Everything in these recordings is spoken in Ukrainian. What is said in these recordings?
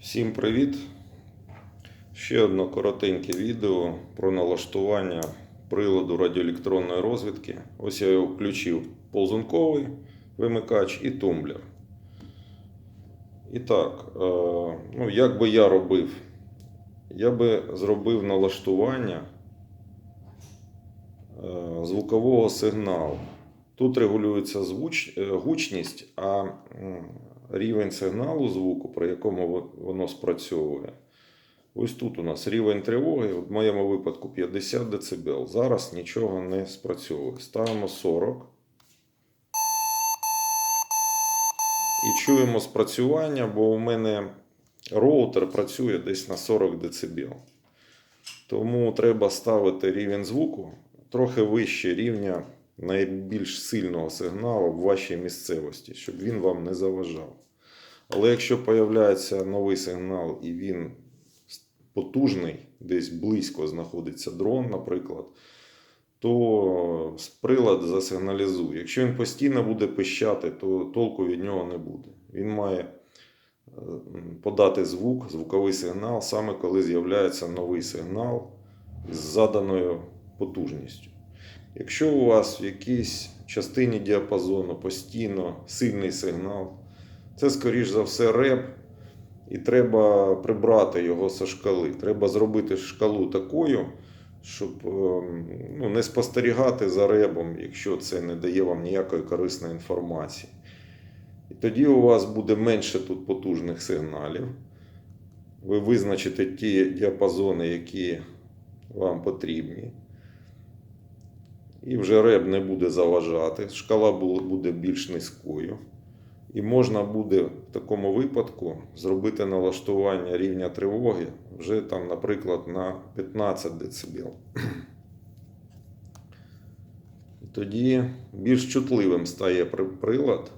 Всім привіт! Ще одне коротеньке відео про налаштування приладу радіоелектронної розвідки. Ось я його включив ползунковий вимикач і тумблер. І так, е, ну, як би я робив? Я би зробив налаштування е, звукового сигналу. Тут регулюється звуч, е, гучність, а рівень сигналу звуку, при якому воно спрацьовує. Ось тут у нас рівень тривоги, в моєму випадку 50 дБ. Зараз нічого не спрацьовує. Ставимо 40. І чуємо спрацювання, бо у мене роутер працює десь на 40 дБ. Тому треба ставити рівень звуку трохи вище рівня найбільш сильного сигналу в вашій місцевості, щоб він вам не заважав. Але якщо появляється новий сигнал і він потужний, десь близько знаходиться дрон, наприклад, то прилад засигналізує. Якщо він постійно буде пищати, то толку від нього не буде. Він має е, подати звук, звуковий сигнал, саме коли з'являється новий сигнал з заданою потужністю. Якщо у вас в якійсь частині діапазону постійно сильний сигнал, це, скоріш за все, реп, і треба прибрати його зі шкали. Треба зробити шкалу такою, щоб ем, ну, не спостерігати за ребом, якщо це не дає вам ніякої корисної інформації. І тоді у вас буде менше тут потужних сигналів. Ви визначите ті діапазони, які вам потрібні. І вже реб не буде заважати, шкала буде більш низькою. І можна буде в такому випадку зробити налаштування рівня тривоги вже там, наприклад, на 15 дБ. І тоді більш чутливим стає при- прилад.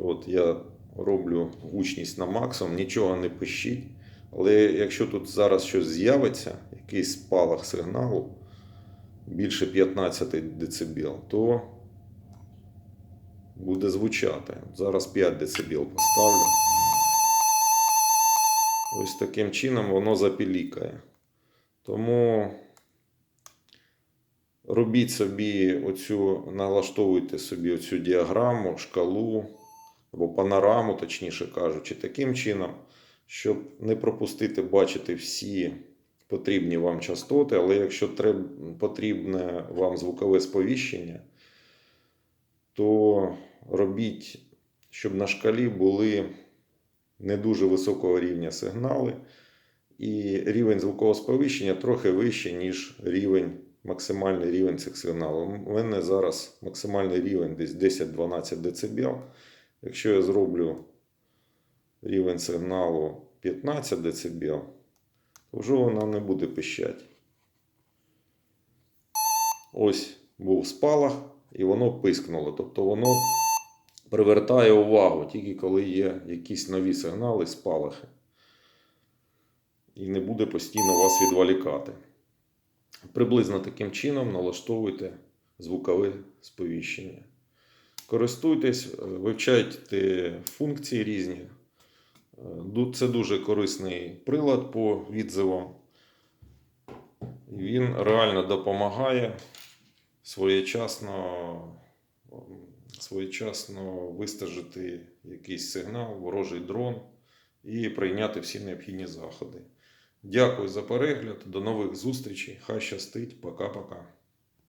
От я роблю гучність на максимум, нічого не пищить. Але якщо тут зараз щось з'явиться, якийсь спалах сигналу більше 15 дБ, то буде звучати. Зараз 5 дБ поставлю. Ось таким чином воно запілікає. Тому робіть собі оцю, налаштовуйте собі оцю діаграму, шкалу або панораму, точніше кажучи, таким чином, щоб не пропустити бачити всі потрібні вам частоти, але якщо треб, потрібне вам звукове сповіщення, то робіть, щоб на шкалі були не дуже високого рівня сигнали, і рівень звукового сповіщення трохи вищий, ніж рівень, максимальний рівень цих сигналів. У мене зараз максимальний рівень десь 10-12 дБ. Якщо я зроблю рівень сигналу 15 дБ, вже вона не буде пищати. Ось був спалах, і воно пискнуло. Тобто воно привертає увагу тільки коли є якісь нові сигнали, спалахи. І не буде постійно вас відволікати. Приблизно таким чином налаштовуйте звукове сповіщення. Користуйтесь, вивчайте функції різні. Е, Це дуже корисний прилад по відзивам. Він реально допомагає своєчасно, своєчасно вистежити якийсь сигнал, ворожий дрон і прийняти всі необхідні заходи. Дякую за перегляд. До нових зустрічей. Хай щастить. Пока-пока.